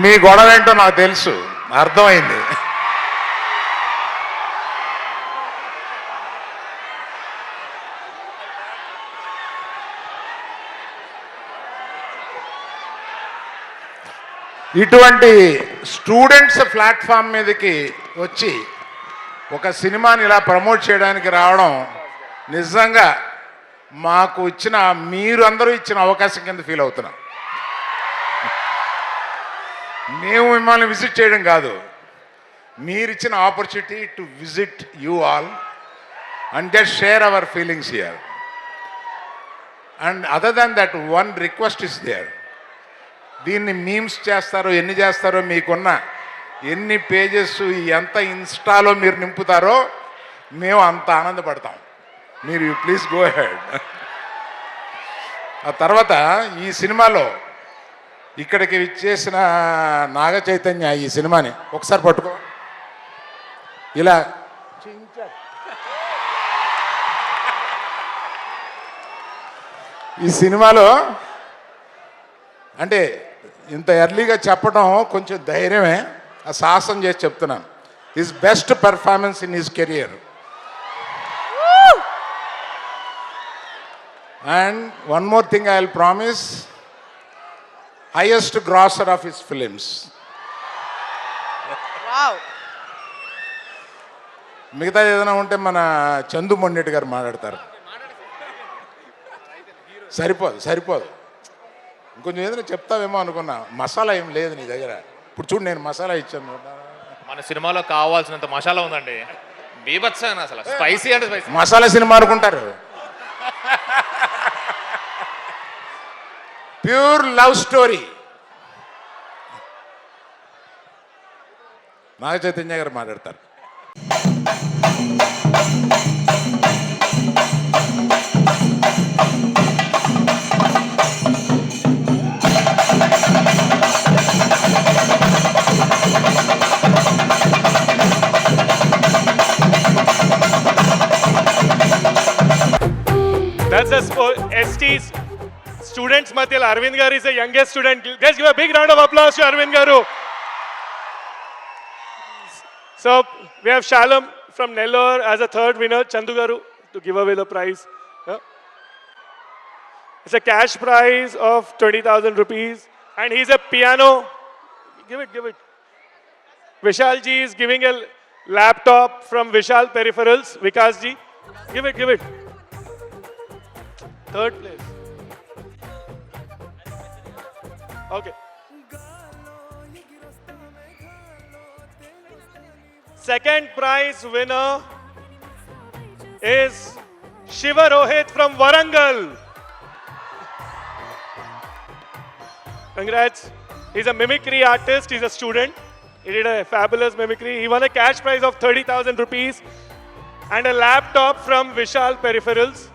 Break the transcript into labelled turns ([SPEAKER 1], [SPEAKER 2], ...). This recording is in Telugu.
[SPEAKER 1] మీ గొడవ ఏంటో నాకు తెలుసు. అర్థమైంది. ఇటువంటి స్టూడెంట్స్ ప్లాట్ఫామ్ మీదకి వచ్చి ఒక సినిమాని ఇలా ప్రమోట్ చేయడానికి రావడం నిజంగా మాకు ఇచ్చిన మీరు అందరూ ఇచ్చిన అవకాశం కింద ఫీల్ అవుతున్నాం. మేము మిమ్మల్ని విజిట్ చేయడం కాదు. మీరు ఇచ్చిన opportunity to visit you all and just share our feelings here. And other than that one request is there. దీన్ని మీమ్స్ చేస్తారో ఎన్ని చేస్తారో మీకున్న ఎన్ని పేజెస్ ఎంత ఇన్స్టాలో మీరు నింపుతారో మేము అంత ఆనందపడతాం. మీరు ప్లీజ్ గో హెడ్ ఆ తర్వాత ఈ సినిమాలో ఇక్కడికి విచ్చేసిన నాగ చైతన్య ఈ సినిమాని ఒకసారి పట్టుకో. ఇలా. ఈ సినిమాలో అంటే ఇంత ఎర్లీగా చెప్పడం కొంచెం ధైర్యమే. ఆ సాహసం చేసి చెప్తున్నాను. His best performance in his career and one more thing I will promise highest grosser of his films
[SPEAKER 2] wow
[SPEAKER 1] మిగతా ఏదైనా ఉంటే మన చందు మొండెట్టి గారు మాట్లాడతారు. సరిపోదు సరిపోదు. ఇంకొంచెం ఏదైనా చెప్తావేమో అనుకున్నా. మసాలా ఏం లేదు నీ దగ్గర. ఇప్పుడు చూడు నేను మసాలా ఇచ్చాను
[SPEAKER 3] మన సినిమాలో కావాల్సినంత మసాలా ఉందండి. బీభత్సం అసలు. స్పైసీ అంటే స్పైసీ
[SPEAKER 1] మసాలా సినిమా అనుకుంటారు. ಪ್ಯೂರ್ ಲವ್ ಸ್ಟೋರಿ ನಾಗಚೈತನ್ಯ ಅವರು ಮಾಡಿರ್ತಾರೆ
[SPEAKER 4] That's us for ST's students మధ్యలో Aravind garu is youngest student just give big round of applause applause Aravind garu so we we have from from as a third winner Chandu garu to give away the prize It's a cash prize of 20,000 rupees. And he's a piano. Give it, give it. Vishal ji is giving a laptop from Vishal Peripherals. Vikas ji. Give it, give it. Third place. Okay. Second prize winner is Shiva Rohit from Warangal. Congrats. He's a mimicry artist, he's a student. He did a fabulous mimicry. He won a cash prize of 30,000 rupees and a laptop from Vishal Peripherals.